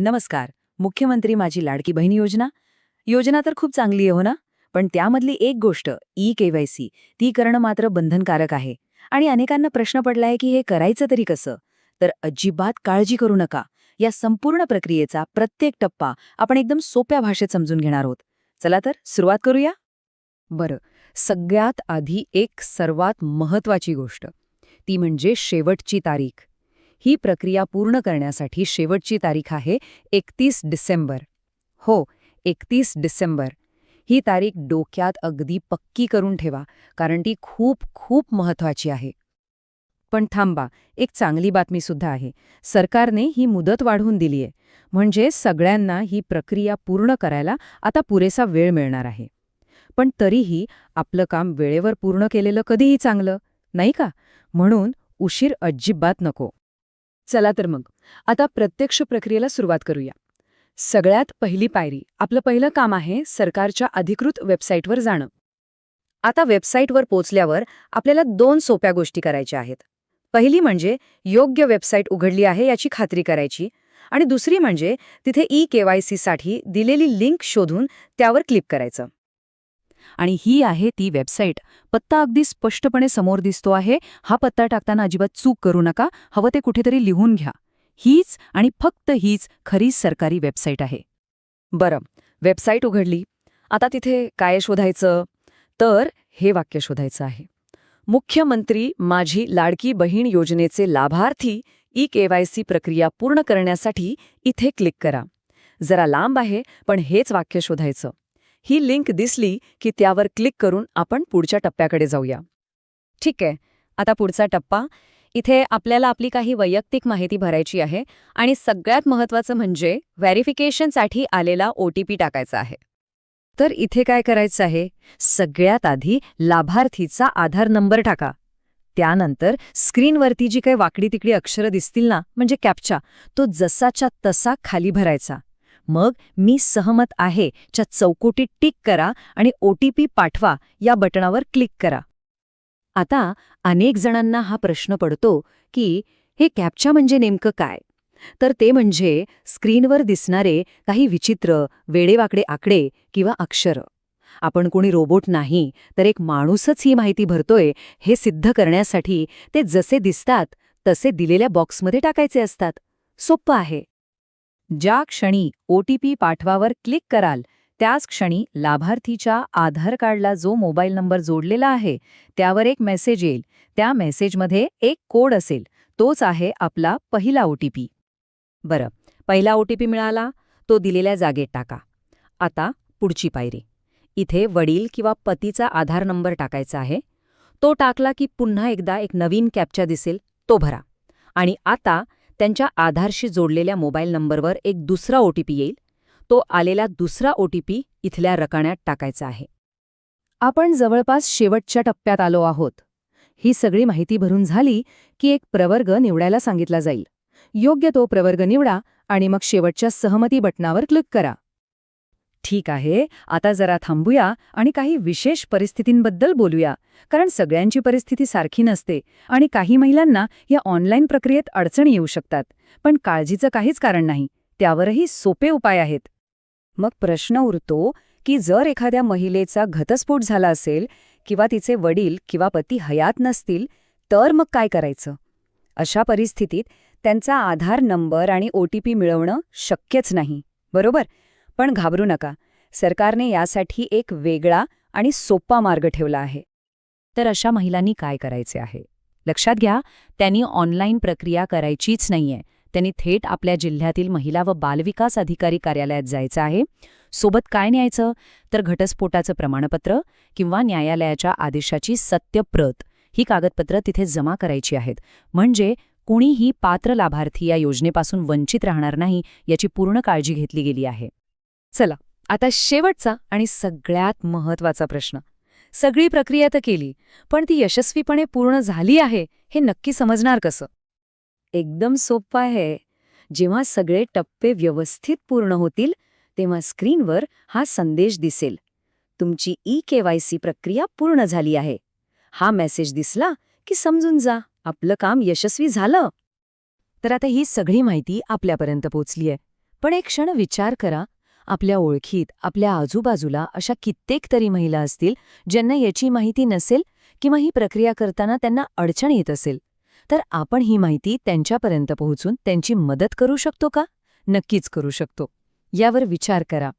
नमस्कार. मुख्यमंत्री माझी लाडकी बहीण योजना? योजना तर खूप चांगली आहे हो ना? पण त्यामधली एक गोष्ट ई केवायसी ती करणं मात्र बंधनकारक आहे. आणि अनेकांना प्रश्न पडलाय की हे करायचं तरी कसं? तर अजिबात काळजी करू नका. या संपूर्ण प्रक्रियेचा प्रत्येक टप्पा आपण एकदम सोप्या भाषेत समजून घेणार आहोत. चला तर सुरुवात करूया? बरं सगळ्यात आधी एक सर्वात महत्वाची गोष्ट. ती म्हणजे शेवटची तारीख. ही प्रक्रिया पूर्ण करण्यासाठी शेवटची तारीख आहे एकतीस डिसेंबर. हो एकतीस डिसेंबर. ही तारीख डोक्यात अगदी पक्की करून ठेवा कारण ती खूप खूप महत्त्वाची आहे. पण थांबा एक चांगली बातमी सुद्धा आहे. सरकारने ही मुदत वाढवून दिलीये. म्हणजे सगळ्यांना ही प्रक्रिया पूर्ण करायला आता पुरेसा वेळ मिळणार आहे. पण तरीही आपलं काम वेळेवर पूर्ण केलेलं कधीही चांगलं नाही का? म्हणून उशीर अजिबात नको. चला तर मग. आता प्रत्यक्ष प्रक्रियेला सुरुवात करूया. सगळ्यात पहिली पायरी आपलं पहिलं काम आहे सरकारच्या अधिकृत वेबसाईटवर जाणं. आता वेबसाईटवर पोचल्यावर आपल्याला दोन सोप्या गोष्टी करायच्या आहेत. पहिली म्हणजे योग्य वेबसाईट उघडली आहे याची खात्री करायची आणि दुसरी म्हणजे तिथे ई केवायसीसाठी दिलेली लिंक शोधून त्यावर क्लिक करायचं. आणि ही आहे ती वेबसाईट पत्ता अगदी स्पष्टपणे समोर दिसतो आहे. हा पत्ता टाकताना अजिबात चूक करू नका. हवं ते कुठेतरी लिहून घ्या. हीच आणि फक्त हीच खरी सरकारी वेबसाईट आहे. बरं वेबसाईट उघडली. आता तिथे काय शोधायचं? तर हे वाक्य शोधायचं आहे. मुख्यमंत्री माझी लाडकी बहीण योजनेचे लाभार्थी ई केवायसी प्रक्रिया पूर्ण करण्यासाठी इथे क्लिक करा. जरा लांब आहे पण हेच वाक्य शोधायचं. ही लिंक दिसली की त्यावर क्लिक करून आपण पुढच्या टप्प्याकडे जाऊया. ठीक आहे. आता पुढचा टप्पा. इथे आपल्याला आपली काही वैयक्तिक माहिती भरायची आहे आणि सगळ्यात महत्त्वाचं म्हणजे व्हॅरिफिकेशनसाठी आलेला ओ टी पी टाकायचा आहे. तर इथे काय करायचं आहे? सगळ्यात आधी लाभार्थीचा आधार नंबर टाका. त्यानंतर स्क्रीनवरती जी काही वाकडी तिकडी अक्षरं दिसतील ना म्हणजे कॅप्चा तो जसाच्या तसा खाली भरायचा. मग मी सहमत आहे. च्या चौकोटीत टिक करा आणि ओ टी पी पाठवा. या बटणावर क्लिक करा. आता अनेक जणांना हा प्रश्न पडतो की हे कॅप्चा म्हणजे नेमकं काय? तर ते म्हणजे स्क्रीनवर दिसणारे काही विचित्र वेडेवाकडे आकडे किंवा अक्षरं. आपण कोणी रोबोट नाही तर एक माणूसच ही माहिती भरतोय. हे सिद्ध करण्यासाठी ते जसे दिसतात तसे दिलेल्या बॉक्समध्ये टाकायचे असतात. सोप्पं आहे. ज्या क्षणी ओ टी पी पाठवावर क्लिक कराल त्याच क्षणी लाभार्थीच्या आधार कार्डला जो मोबाईल नंबर जोडलेला आहे त्यावर एक मेसेज येईल. त्या मेसेजमध्ये एक कोड असेल. तोच आहे आपला पहिला ओ टी पी. बरं पहिला ओ टी पी मिळाला तो दिलेल्या जागेत टाका. आता पुढची पायरी. इथे वडील किंवा पतीचा आधार नंबर टाकायचा आहे. तो टाकला की पुन्हा एकदा एक नवीन कॅप्चा दिसेल तो भरा. आणि आता त्यांच्या आधारशी जोडलेल्या मोबाईल नंबरवर एक दुसरा ओ टी पी येईल. तो आलेला दुसरा ओ टी पी इथल्या रकाण्यात टाकायचा आहे. आपण जवळपास शेवटच्या टप्प्यात आलो आहोत. ही सगळी माहिती भरून झाली की एक प्रवर्ग निवडायला सांगितला जाईल. योग्य तो प्रवर्ग निवडा आणि मग शेवटच्या सहमती बटणावर क्लिक करा. ठीक आहे आता जरा थांबूया आणि काही विशेष परिस्थितींबद्दल बोलूया. कारण सगळ्यांची परिस्थिती सारखी नसते आणि काही महिलांना या ऑनलाईन प्रक्रियेत अडचणी येऊ शकतात. पण काळजीचं काहीच कारण नाही. त्यावरही सोपे उपाय आहेत. मग प्रश्न उरतो की जर एखाद्या महिलेचा घटस्फोट झाला असेल किंवा तिचे वडील किंवा पती हयात नसतील तर मग काय करायचं? अशा परिस्थितीत त्यांचा आधार नंबर आणि ओ टी पी मिळवणं शक्यच नाही. बरोबर? पण घाबरू नका. सरकारने यासाठी एक वेगळा आणि सोपा मार्ग ठेवला आहे. तर अशा महिलांनी काय करायचे आहे? लक्षात घ्या त्यांनी ऑनलाईन प्रक्रिया करायचीच नाहीये. त्यांनी थेट आपल्या जिल्ह्यातील महिला व बालविकास अधिकारी कार्यालयात जायचं आहे. सोबत काय न्यायचं? तर घटस्फोटाचं प्रमाणपत्र किंवा न्यायालयाच्या आदेशाची सत्यप्रत. ही कागदपत्रं तिथे जमा करायची आहेत. म्हणजे कुणीही पात्र लाभार्थी या योजनेपासून वंचित राहणार नाही याची पूर्ण काळजी घेतली गेली आहे. चला आता शेवटचा आणि सगळ्यात महत्त्वाचा प्रश्न. सगळी प्रक्रिया तर केली पण ती यशस्वीपणे पूर्ण झाली आहे हे नक्की समजणार कसं? एकदम सोपं आहे. जेव्हा सगळे टप्पे व्यवस्थित पूर्ण होतील तेव्हा स्क्रीनवर हा संदेश दिसेल. तुमची ई केवायसी प्रक्रिया पूर्ण झाली आहे. हा मेसेज दिसला की समजून जा आपलं काम यशस्वी झालं. तर आता ही सगळी माहिती आपल्यापर्यंत पोचलीय पण एक क्षण विचार करा आपल्या ओळखीत आपल्या आजूबाजूला अशा कित्येक तरी महिला असतील ज्यांना याची माहिती नसेल किंवा ही प्रक्रिया करताना त्यांना अडचण येत असेल. तर आपण ही माहिती त्यांच्यापर्यंत पोहोचून त्यांची मदत करू शकतो का? नक्कीच करू शकतो. यावर विचार करा.